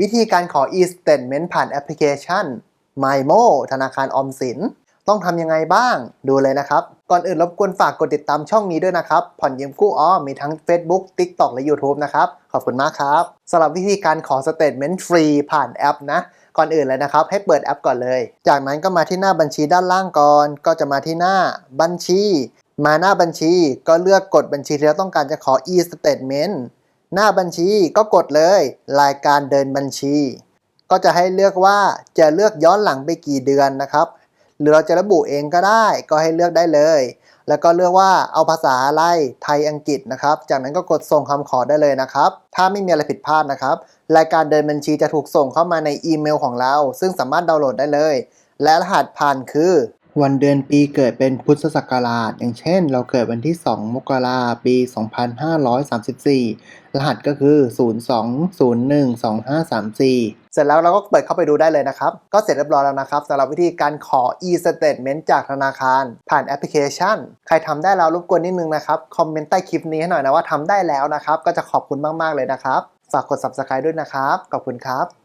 วิธีการขอ e-statement ผ่านแอปพลิเคชัน MyMo ธนาคารออมสิน ต้องทำยังไงบ้างดูเลยนะครับ ก่อนอื่นรบกวนฝากกดติดตามช่องนี้ด้วยนะครับ ผ่อนยืมกู้อ้อมมีทั้ง Facebook TikTok และ YouTube นะครับ ขอบคุณมากครับสำหรับวิธีการขอ statement ฟรีผ่านแอปนะ ก่อนอื่นเลยนะครับ ให้เปิดแอปก่อนเลย จากนั้นก็มาที่หน้าบัญชีด้านล่างก่อน ก็จะมาที่หน้าบัญชี มาหน้าบัญชี ก็เลือกกดบัญชีที่เราต้องการจะขอ e-statement หน้าบัญชีก็กดเลย รายการเดินบัญชี ก็จะให้เลือกว่าจะเลือกย้อนหลังไปกี่เดือนนะครับ หรือเราจะระบุเองก็ได้ก็ให้เลือกได้เลย แล้วก็เลือกว่าเอาภาษาอะไรไทยอังกฤษนะครับ จากนั้นก็กดส่งคำขอได้เลยนะครับ ถ้าไม่มีอะไรผิดพลาดนะครับ รายการเดินบัญชีจะถูกส่งเข้ามาในอีเมลของเรา ซึ่งสามารถดาวน์โหลดได้เลย และรหัสผ่านคือ วันเดือนปีเกิดเป็นพุทธศักราช อย่างเช่น เราเกิดวันที่ 2 มกราปี 2534 รหัสก็คือ 02012534 เสร็จแล้วเราก็เปิดเข้าไปดูได้เลยนะครับ ก็เสร็จเรียบร้อยแล้วนะครับสำหรับวิธีการขอ e-statement จากธนาคาร ผ่านแอปพลิเคชัน ใครทำได้แล้วรบกวนนิดนึงนะครับ คอมเมนต์ใต้คลิปนี้ให้หน่อยนะว่าทำได้แล้วนะครับ ก็จะขอบคุณมากๆเลยนะครับ ฝากกด subscribe ด้วยนะครับ ขอบคุณครับ